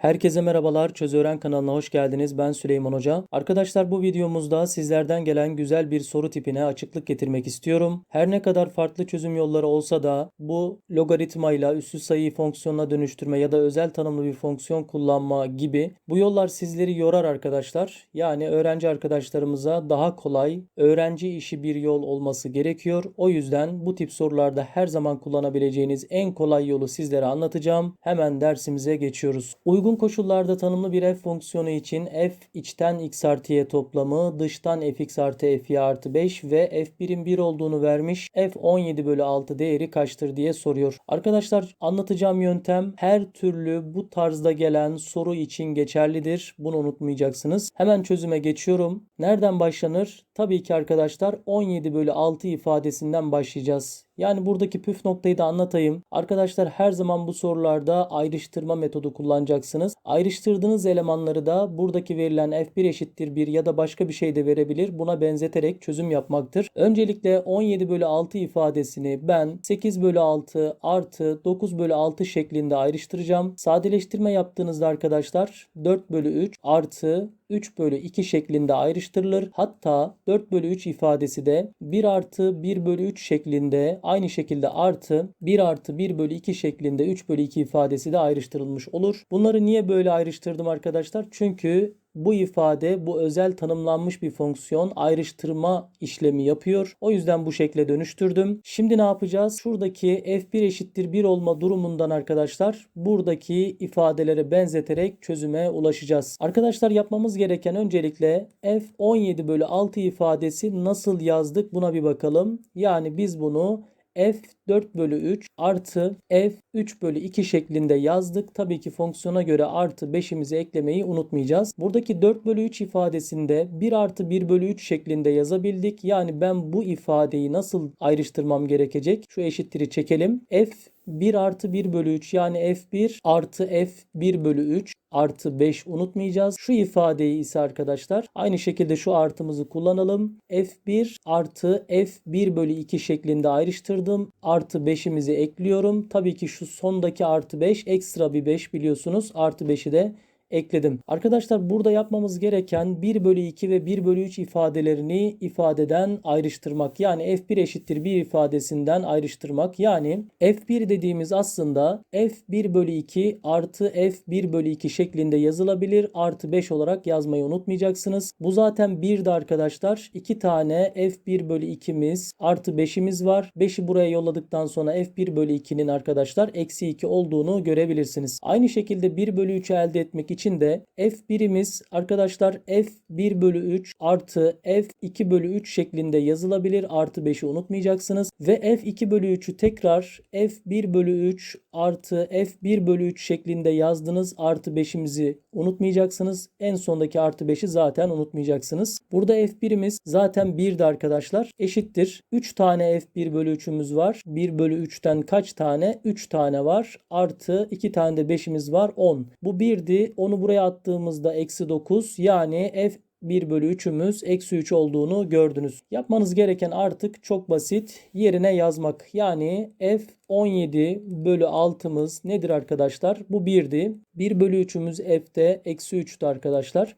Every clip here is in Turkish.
Herkese merhabalar. Çöz Öğren kanalına hoş geldiniz. Ben Süleyman Hoca. Arkadaşlar bu videomuzda sizlerden gelen güzel bir soru tipine açıklık getirmek istiyorum. Her ne kadar farklı çözüm yolları olsa da bu logaritmayla üssü sayıyı fonksiyonuna dönüştürme ya da özel tanımlı bir fonksiyon kullanma gibi bu yollar sizleri yorar arkadaşlar. Yani öğrenci arkadaşlarımıza daha kolay öğrenci işi bir yol olması gerekiyor. O yüzden bu tip sorularda her zaman kullanabileceğiniz en kolay yolu sizlere anlatacağım. Hemen dersimize geçiyoruz. Uygun koşullarda tanımlı bir f fonksiyonu için f içten x artı y toplamı dıştan fx artı fy artı 5 ve f1'in 1 olduğunu vermiş. f 17 bölü 6 değeri kaçtır diye soruyor. Arkadaşlar anlatacağım yöntem her türlü bu tarzda gelen soru için geçerlidir. Bunu unutmayacaksınız. Hemen çözüme geçiyorum. Nereden başlanır? Tabii ki arkadaşlar 17 bölü 6 ifadesinden başlayacağız. Yani buradaki püf noktayı da anlatayım. Arkadaşlar her zaman bu sorularda ayrıştırma metodu kullanacaksınız. Ayrıştırdığınız elemanları da buradaki verilen f1 eşittir 1 ya da başka bir şey de verebilir. Buna benzeterek çözüm yapmaktır. Öncelikle 17 bölü 6 ifadesini ben 8 bölü 6 artı 9 bölü 6 şeklinde ayrıştıracağım. Sadeleştirme yaptığınızda arkadaşlar 4 bölü 3 artı 3 bölü 2 şeklinde ayrıştırılır. Hatta 4 bölü 3 ifadesi de 1 artı 1 bölü 3 şeklinde aynı şekilde artı 1 artı 1 bölü 2 şeklinde 3 bölü 2 ifadesi de ayrıştırılmış olur. Bunları niye böyle ayrıştırdım arkadaşlar? Çünkü bu ifade bu özel tanımlanmış bir fonksiyon ayrıştırma işlemi yapıyor. O yüzden bu şekle dönüştürdüm. Şimdi ne yapacağız? Şuradaki f1 eşittir 1 olma durumundan arkadaşlar buradaki ifadelere benzeterek çözüme ulaşacağız. Arkadaşlar yapmamız gereken öncelikle f 17 bölü 6 ifadesi nasıl yazdık buna bir bakalım. Yani biz bunu f 4 bölü 3 artı f 3 bölü 2 şeklinde yazdık. Tabii ki fonksiyona göre artı 5'imizi eklemeyi unutmayacağız. Buradaki 4 bölü 3 ifadesinde 1 artı 1 bölü 3 şeklinde yazabildik. Yani ben bu ifadeyi nasıl ayrıştırmam gerekecek? Şu eşittir'i çekelim. f 1 artı 1 bölü 3 yani f1 artı f1 bölü 3 artı 5 unutmayacağız. Şu ifadeyi ise arkadaşlar aynı şekilde şu artımızı kullanalım. f1 artı f1 bölü 2 şeklinde ayrıştırdım. Artı 5'imizi ekliyorum. Tabii ki şu sondaki artı 5 ekstra bir 5 biliyorsunuz. Artı 5'i de ekledim. Arkadaşlar burada yapmamız gereken 1 bölü 2 ve 1 bölü 3 ifadelerini ifadeden ayrıştırmak. Yani f1 eşittir 1 ifadesinden ayrıştırmak. Yani f1 dediğimiz aslında f1 bölü 2 artı f1 bölü 2 şeklinde yazılabilir. Artı 5 olarak yazmayı unutmayacaksınız. Bu zaten 1'di arkadaşlar. 2 tane f1 bölü 2'miz artı 5'imiz var. 5'i buraya yolladıktan sonra f1 bölü 2'nin arkadaşlar eksi 2 olduğunu görebilirsiniz. Aynı şekilde 1 bölü 3'ü elde etmek için için de f1'imiz arkadaşlar f1 bölü 3 artı f2 bölü 3 şeklinde yazılabilir. Artı 5'i unutmayacaksınız. Ve f2 bölü 3'ü tekrar f1 bölü 3 artı f1 bölü 3 şeklinde yazdınız. Artı 5'imizi unutmayacaksınız. En sondaki artı 5'i zaten unutmayacaksınız. Burada f1'imiz zaten 1'di arkadaşlar. Eşittir. 3 tane f1 bölü 3'ümüz var. 1 bölü 3'ten kaç tane? 3 tane var. Artı 2 tane de 5'imiz var. 10. Bu 1'di. Onu buraya attığımızda eksi 9 yani f 1 bölü 3'ümüz eksi 3 olduğunu gördünüz. Yapmanız gereken artık çok basit yerine yazmak. Yani f 17 bölü 6'mız nedir arkadaşlar? Bu 1'di. 1 bölü 3'ümüz f'te eksi 3'tü arkadaşlar.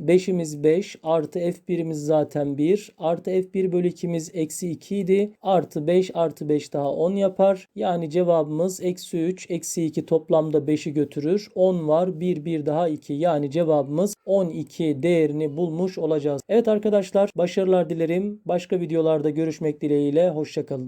5'imiz 5 artı f1'imiz zaten 1 artı f1 bölü 2'miz eksi 2 idi. Artı 5 artı 5 daha 10 yapar. Yani cevabımız eksi 3 eksi 2 toplamda 5'i götürür. 10 var 1 1 daha 2 yani cevabımız 12 değerini bulmuş olacağız. Evet arkadaşlar başarılar dilerim. Başka videolarda görüşmek dileğiyle. Hoşçakalın.